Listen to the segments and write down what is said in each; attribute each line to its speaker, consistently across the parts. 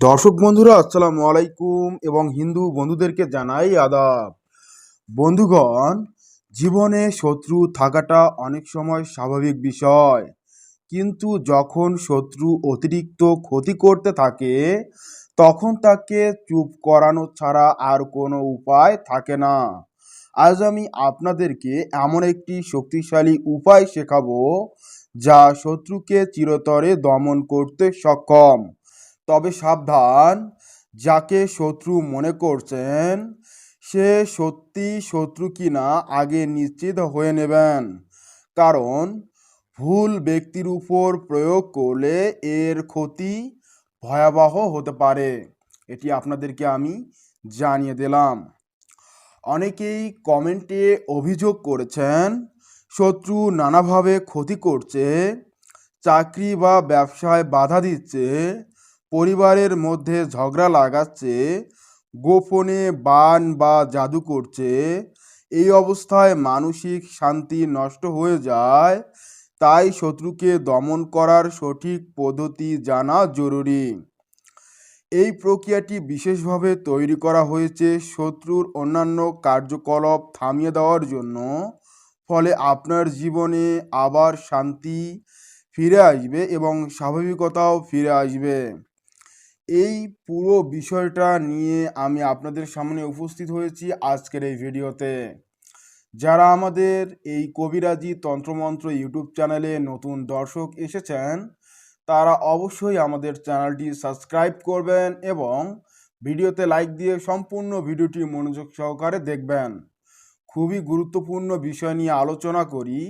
Speaker 1: দর্শক বন্ধুরা, আসসালামু আলাইকুম এবং হিন্দু বন্ধুদেরকে জানাই আদাব। বন্ধুগণ, জীবনে শত্রু থাকাটা অনেক সময় স্বাভাবিক বিষয়। কিন্তু যখন শত্রু অতিরিক্ত ক্ষতি করতে থাকে, তখন তাকে চুপ করানো ছাড়া আর কোনো উপায় থাকে না। আজ আমি আপনাদেরকে এমন একটি শক্তিশালী উপায় শেখাবো, যা শত্রুকে চিরতরে দমন করতে সক্ষম। তবে সাবধান, যাকে শত্রু মনে করছেন, সে সত্যি শত্রু কিনা আগে নিশ্চিত হয়ে নেবেন। কারণ, ভুল ব্যক্তির উপর প্রয়োগ করলে এর ক্ষতি ভয়াবহ হতে পারে। এটি আপনাদেরকে আমি জানিয়ে দিলাম। অনেকেই কমেন্টে অভিযোগ করেছেন, শত্রু নানাভাবে ক্ষতি করছে, চাকরি বা ব্যবসায় বাধা দিচ্ছে পরিবারের মধ্যে ঝগড়া লাগাচ্ছে, গোপনে বান বা জাদু করছে, এই অবস্থায় মানসিক শান্তি নষ্ট হয়ে যায়, তাই শত্রুকে দমন করার সঠিক পদ্ধতি জানা জরুরি। এই প্রক্রিয়াটি বিশেষভাবে তৈরি করা হয়েছে শত্রুর অন্যান্য কার্যকলাপ থামিয়ে দেওয়ার জন্য, ফলে আপনার জীবনে আবার শান্তি ফিরে আসবে এবং স্বাভাবিকতাও ফিরে আসবে। এই পুরো বিষয়টা নিয়ে আমি আপনাদের সামনে উপস্থিত হয়েছি আজকের এই ভিডিওতে। যারা আমাদের এই কবিরাজি তন্ত্রমন্ত্র ইউটিউব চ্যানেলে নতুন দর্শক এসেছেন, তারা অবশ্যই আমাদের চ্যানেলটি সাবস্ক্রাইব করবেন এবং ভিডিওতে লাইক দিয়ে সম্পূর্ণ ভিডিওটি মনোযোগ সহকারে দেখবেন। খুবই গুরুত্বপূর্ণ বিষয় নিয়ে আলোচনা করি,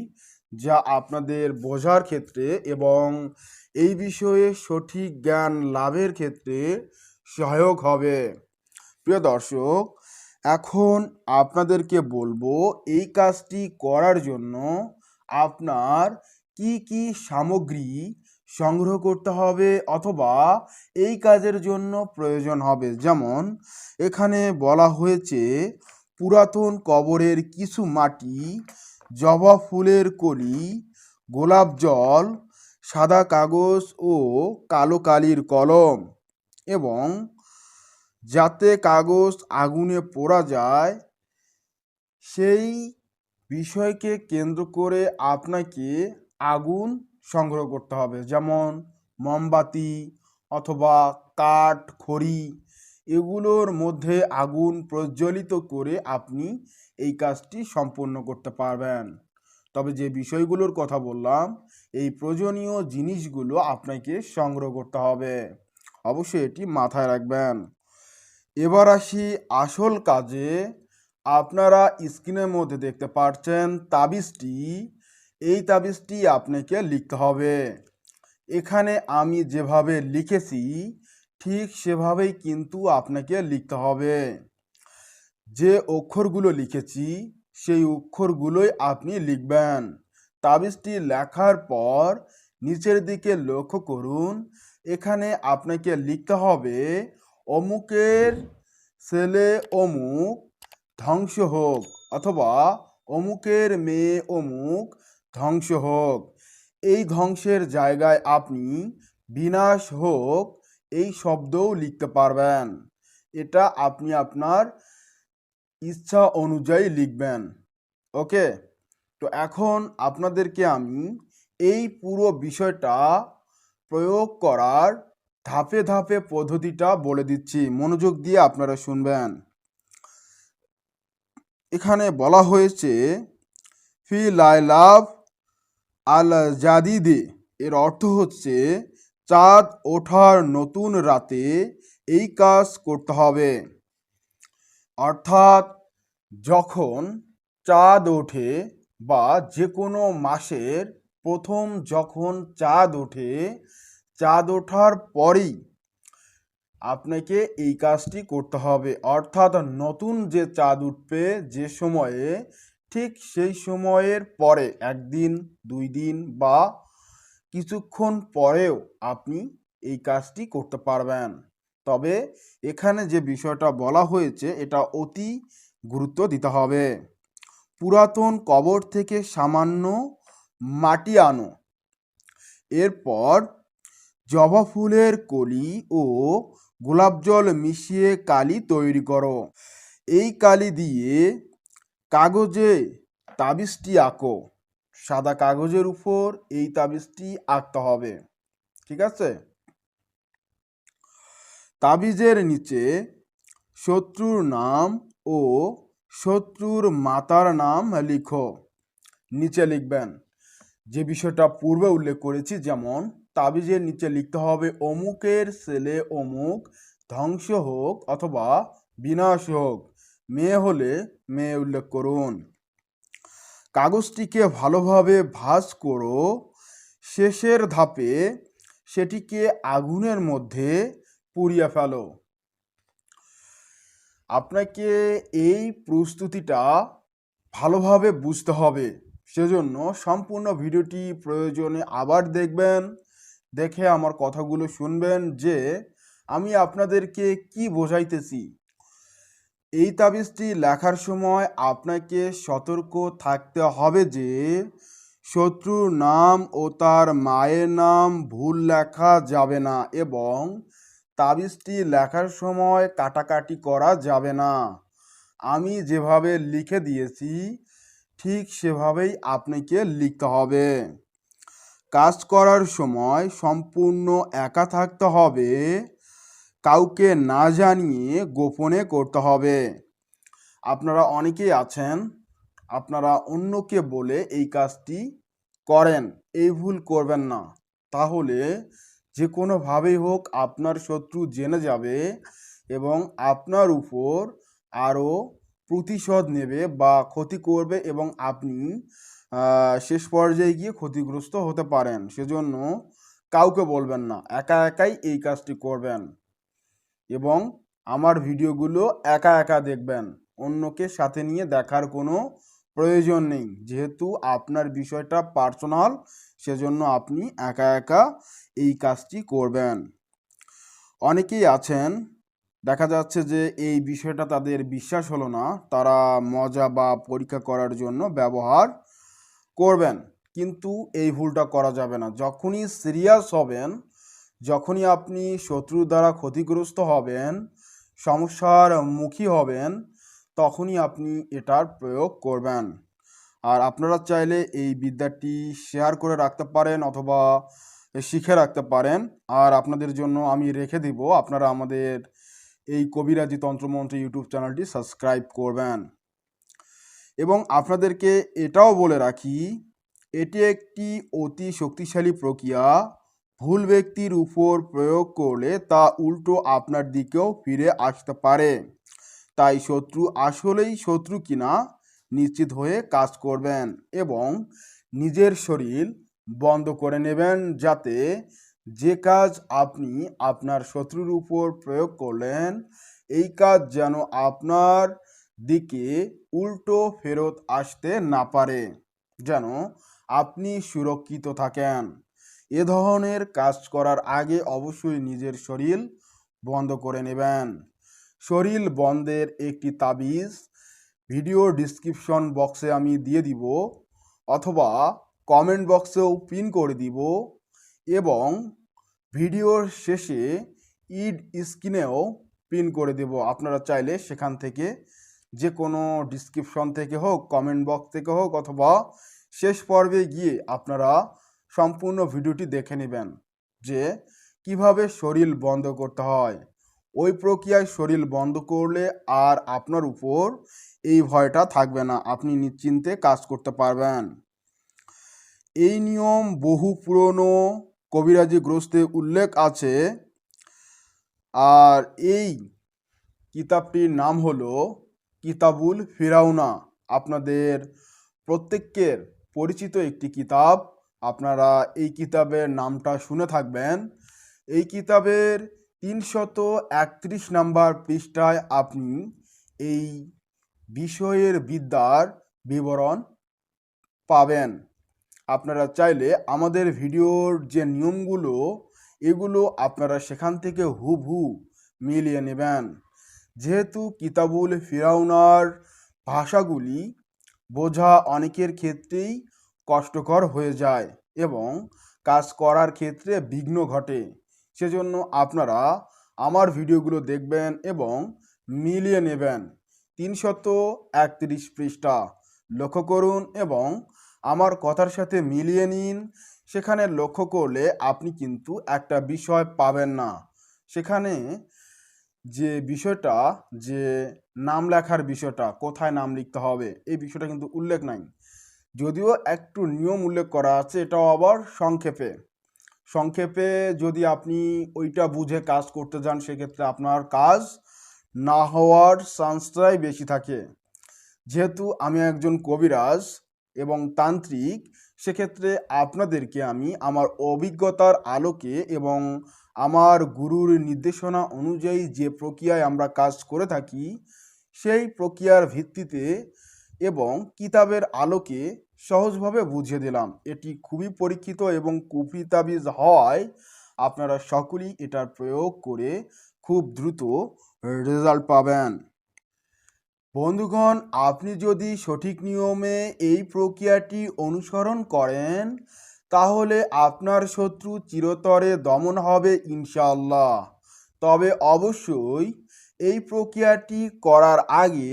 Speaker 1: যা আপনাদের বোঝার ক্ষেত্রে এবং এই বিষয়ে সঠিক জ্ঞান লাভের ক্ষেত্রে সহায়ক হবে। প্রিয় দর্শক, এখন আপনাদেরকে বলব এই কাজটি করার জন্য আপনার কি কি সামগ্রী সংগ্রহ করতে হবে অথবা এই কাজের জন্য প্রয়োজন হবে। যেমন, এখানে বলা হয়েছে, পুরাতন কবরের কিছু মাটি, জবা ফুলের কলি, গোলাপ জল সাদা কাগজ ও কালো কালির কলম এবং যাতে কাগজ আগুনে পোড়া যায়, সেই বিষয়কে কেন্দ্র করে আপনাকে আগুন সংগ্রহ করতে হবে। যেমন মোমবাতি অথবা কাঠ, খড়ি, এগুলোর মধ্যে আগুন প্রজ্বলিত করে আপনি এই কাজটি সম্পূর্ণ করতে পারবেন। তবে যে বিষয়গুলোর কথা বললাম, এই প্রয়োজনীয় জিনিসগুলো আপনাকে সংগ্রহ করতে হবে। অবশ্যই এটি মাথায় রাখবেন। এবার আসি আসল কাজে। আপনারা স্ক্রিনের মধ্যে দেখতে পাচ্ছেন তাবিজটি। এই তাবিজটি আপনাকে লিখতে হবে। এখানে আমি যেভাবে লিখেছি, ঠিক সেভাবেই কিন্তু আপনাকে লিখতে হবে। যে অক্ষরগুলো লিখেছি সেই অক্ষরগুলোই আপনি লিখবেন। তাবিজটি লেখার পর নিচের দিকে লক্ষ্য করুন। এখানে আপনাকে লিখতে হবে, অমুকের ছেলে অমুক, ধ্বংস হোক, অথবা অমুকের মেয়ে অমুক, ধ্বংস হোক। এই ধ্বংসের জায়গায় আপনি বিনাশ হোক, এই শব্দও লিখতে পারবেন। এটা আপনি আপনার ইচ্ছা অনুযায়ী লিখবেন। ওকে? তো এখন আপনাদেরকে আমি এই পুরো বিষয়টা প্রয়োগ করার ধাপে ধাপে পদ্ধতিটা বলে দিচ্ছি। মনোযোগ দিয়ে আপনারা শুনবেন। এখানে বলা হয়েছে, ফি লাই লাভ আল জাদিদে। এর অর্থ হচ্ছে, চাঁদ ওঠার নতুন রাতে এই কাজ করতে হবে। অর্থাৎ যখন চাঁদ ওঠে বা যে কোনো মাসের প্রথম যখন চাঁদ ওঠে, চাঁদ ওঠার পরেই আপনাকে এই কাজটি করতে হবে। অর্থাৎ নতুন যে চাঁদ উঠবে যে সময়ে, ঠিক সেই সময়ের পরে, একদিন, দুই দিন বা কিছুক্ষণ পরেও আপনি এই কাজটি করতে পারবেন। তবে এখানে যে বিষয়টা বলা হয়েছে, এটা অতি গুরুত্ব দিতে হবে। পুরাতন কবর থেকে সামান্য মাটি আনো। এরপর জবা ফুলের কলি ও গোলাপ জল মিশিয়ে কালি তৈরি করো। এই কালি দিয়ে কাগজে তাবিজটি আঁকো। সাদা কাগজের উপর এই তাবিজটি আঁকতে হবে। ঠিক আছে? তাবিজের নিচে শত্রুর নাম ও শত্রুর মাতার নাম লিখো। নিচে লিখবেন। যে বিষয়টা পূর্বে উল্লেখ করেছি, যেমন তাবিজের নিচে লিখতে হবে, অমুকের ছেলে অমুক ধ্বংস হোক অথবা বিনাশ হোক। মেয়ে হলে মেয়ে উল্লেখ করুন। কাগজটিকে ভালোভাবে ভাঁজ করো। শেষের ধাপে সেটিকে আগুনের মধ্যে পুড়িয়ে ফেলো। আপনাকে এই প্রস্তুতিটা ভালোভাবে বুঝতে হবে। সেজন্য সম্পূর্ণ ভিডিওটি প্রয়োজনে আবার দেখবেন, দেখে আমার কথাগুলো শুনবেন যে আমি আপনাদেরকে কি বোঝাইতেছি। এই তাবিজটি লেখার সময় আপনাকে সতর্ক থাকতে হবে যে শত্রুর নাম ও তার মায়ের নাম ভুল লেখা যাবে না এবং তাবিজটি লেখার সময় কাটাকাটি করা যাবে না। আমি যেভাবে লিখে দিয়েছি, ঠিক সেভাবেই আপনাকে লিখতে হবে। কাজ করার সময় সম্পূর্ণ একা থাকতে হবে, কাউকে না জানিয়ে গোপনে করতে হবে। আপনারা অনেকেই আছেন, আপনারা অন্যকে বলে এই কাজটি করেন, এই ভুল করবেন না। তাহলে যে কোনোভাবেই হোক আপনার শত্রু জেনে যাবে এবং আপনার উপর আরও প্রতিশোধ নেবে বা ক্ষতি করবে এবং আপনি শেষ পর্যায়ে গিয়ে ক্ষতিগ্রস্ত হতে পারেন। সেজন্য কাউকে বলবেন না, একা একাই এই কাজটি করবেন এবং আমার ভিডিওগুলো একা একা দেখবেন, অন্যকে সাথে নিয়ে দেখার কোনো প্রয়োজন নেই। যেহেতু আপনার বিষয়টা পার্সোনাল সেজন্য আপনি একা একা এই কাজটি করবেন। অনেকেই আছেন, দেখা যাচ্ছে যে এই বিষয়টা তাদের বিশ্বাস হলো না, তারা মজা বা পরীক্ষা করার জন্য ব্যবহার করবেন। কিন্তু এই ভুলটা করা যাবে না। যখনই সিরিয়াস হবেন, যখনই আপনি শত্রুর দ্বারা ক্ষতিগ্রস্ত হবেন, সমস্যার মুখী হবেন তখনই আপনি এটার প্রয়োগ করবেন। আর আপনারা চাইলে এই বিদ্যাটি শেয়ার করে রাখতে পারেন অথবা শিখে রাখতে পারেন। আর আপনাদের জন্য আমি রেখে দিব, আপনারা আমাদের এই কবিরাজি তন্ত্রমন্ত্র ইউটিউব চ্যানেলটি সাবস্ক্রাইব করবেন। এবং আপনাদেরকে এটাও বলে রাখি, এটি একটি অতি শক্তিশালী প্রক্রিয়া। ভুল ব্যক্তির উপর প্রয়োগ করলে তা উল্টো আপনার দিকেও ফিরে আসতে পারে। তাই শত্রু আসলেই শত্রু কিনা নিশ্চিত হয়ে কাজ করবেন এবং নিজের শরীর বন্ধ করে নেবেন যাতে যে কাজ আপনি আপনার শত্রুর উপর প্রয়োগ করলেন, এই কাজ যেন আপনার দিকে উল্টো ফেরত আসতে না পারে, যেন আপনি সুরক্ষিত থাকেন। এ ধরনের কাজ করার আগে অবশ্যই নিজের শরীর বন্ধ করে নেবেন। শরীর বন্ধের একটি তাবিজ ভিডিও ডিসক্রিপশন বক্সে আমি দিয়ে দিব অথবা কমেন্ট বক্সেও পিন করে দিব এবং ভিডিওর শেষে ইড স্ক্রিনেও পিন করে দেব। আপনারা চাইলে সেখান থেকে যে কোনো ডিসক্রিপশন থেকে হোক, কমেন্ট বক্স থেকে হোক অথবা শেষ পর্বে গিয়ে আপনারা সম্পূর্ণ ভিডিওটি দেখে নেবেন যে কীভাবে শরীর বন্ধ করতে হয়। ওই প্রক্রিয়ায় শরীর বন্ধ করলে আর আপনার উপর এই ভয়টা থাকবে না। আপনি নিশ্চিন্তে কাজ করতে পারবেন। এই নিয়ম বহু পুরনো কবিরাজি গ্রস্তে উল্লেখ আছে। আর এই কিতাবটির নাম হলো কিতাবুল ফিরাউনা। আপনাদের প্রত্যেকের পরিচিত একটি কিতাব। আপনারা এই কিতাবের নামটা শুনে থাকবেন। এই কিতাবের তিনশত একত্রিশ নাম্বার পৃষ্ঠায় আপনি এই বিষয়ের বিদ্যার বিবরণ পাবেন। আপনারা চাইলে আমাদের ভিডিওর যে নিয়মগুলো, এগুলো আপনারা সেখান থেকে হুবহু মিলিয়ে নেবেন। যেহেতু কিতাবুল ফিরাউনার ভাষাগুলি বোঝা অনেকের ক্ষেত্রেই কষ্টকর হয়ে যায় এবং কাজ করার ক্ষেত্রে বিঘ্ন ঘটে। সেজন্য আপনারা আমার ভিডিওগুলো দেখবেন এবং মিলিয়ে নেবেন। তিনশত একত্রিশ পৃষ্ঠা। লক্ষ্য করুন এবং আমার কথার সাথে মিলিয়ে নিন। সেখানে লক্ষ্য করলে আপনি কিন্তু একটা বিষয় পাবেন না। সেখানে যে বিষয়টা, যে নাম লেখার বিষয়টা, কোথায় নাম লিখতে হবে, এই বিষয়টা কিন্তু উল্লেখ নাই। যদিও একটু নিয়ম উল্লেখ করা আছে, এটাও আবার সংক্ষেপে। সংক্ষেপে যদি আপনি ওইটা বুঝে কাজ করতে যান, সেক্ষেত্রে আপনার কাজ না হওয়ার চান্সটাই বেশি থাকে। যেহেতু আমি একজন কবিরাজ এবং তান্ত্রিক, সেক্ষেত্রে আপনাদেরকে আমি আমার অভিজ্ঞতার আলোকে এবং আমার গুরুর নির্দেশনা অনুযায়ী যে প্রক্রিয়ায় আমরা কাজ করে থাকি, সেই প্রক্রিয়ার ভিত্তিতে এবং কিতাবের আলোকে সহজভাবে বুঝিয়ে দিলাম। এটি খুবই পরীক্ষিত এবং কুফি তাবিজ হওয়ায় আপনারা সকলেই এটার প্রয়োগ করে খুব দ্রুত রেজাল্ট পাবেন। বন্ধুগণ, আপনি যদি সঠিক নিয়মে এই প্রক্রিয়াটি অনুসরণ করেন, তাহলে আপনার শত্রু চিরতরে দমন হবে ইনশাল্লাহ তবে অবশ্যই এই প্রক্রিয়াটি করার আগে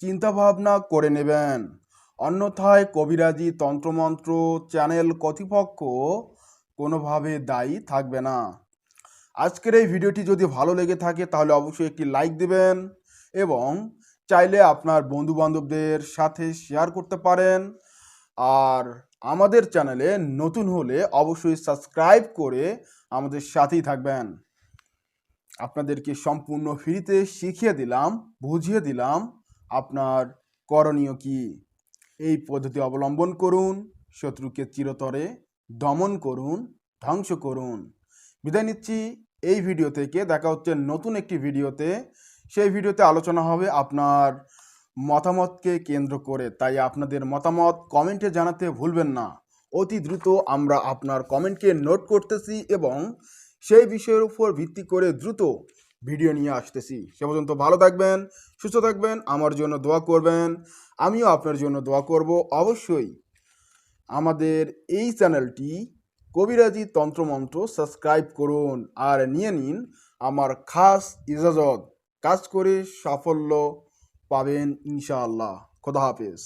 Speaker 1: চিন্তাভাবনা করে নেবেন। অন্যথায় কবিরাজি তন্ত্রমন্ত্র, চ্যানেল কর্তৃপক্ষ কোনোভাবে দায়ী থাকবে না। আজকের এই ভিডিওটি যদি ভালো লেগে থাকে, তাহলে অবশ্যই একটি লাইক দেবেন এবং চাইলে আপনার বন্ধু বান্ধবদের সাথে শেয়ার করতে পারেন। আর আমাদের চ্যানেলে নতুন হলে অবশ্যই সাবস্ক্রাইব করে আমাদের সাথেই থাকবেন। আপনাদেরকে সম্পূর্ণ ফ্রিতে শিখিয়ে দিলাম, বুঝিয়ে দিলাম আপনার করণীয় কি। এই পদ্ধতি অবলম্বন করুন, শত্রুকে চিরতরে দমন করুন, ধ্বংস করুন। বিদায় নিচ্ছি, এই ভিডিও থেকে দেখা হচ্ছে নতুন একটি ভিডিওতে। সেই ভিডিওতে আলোচনা হবে আপনার মতামতকে কেন্দ্র করে। তাই আপনাদের মতামত কমেন্টে জানাতে ভুলবেন না। অতি দ্রুত আমরা আপনার কমেন্টকে নোট করতেছি এবং সেই বিষয়ের উপর ভিত্তি করে দ্রুত ভিডিও নিয়ে আসতেছি। সে পর্যন্ত ভালো থাকবেন, সুস্থ থাকবেন, আমার জন্য দোয়া করবেন। আমিও আপনার জন্য দোয়া করব অবশ্যই। আমাদের এই চ্যানেলটি কবিরাজি তন্ত্রমন্ত্র সাবস্ক্রাইব করুন আর নিয়ে নিন আমার খাস ইজাজত। কাজ করে সাফল্য পাবেন ইনশাআল্লাহ। খোদা হাফেজ।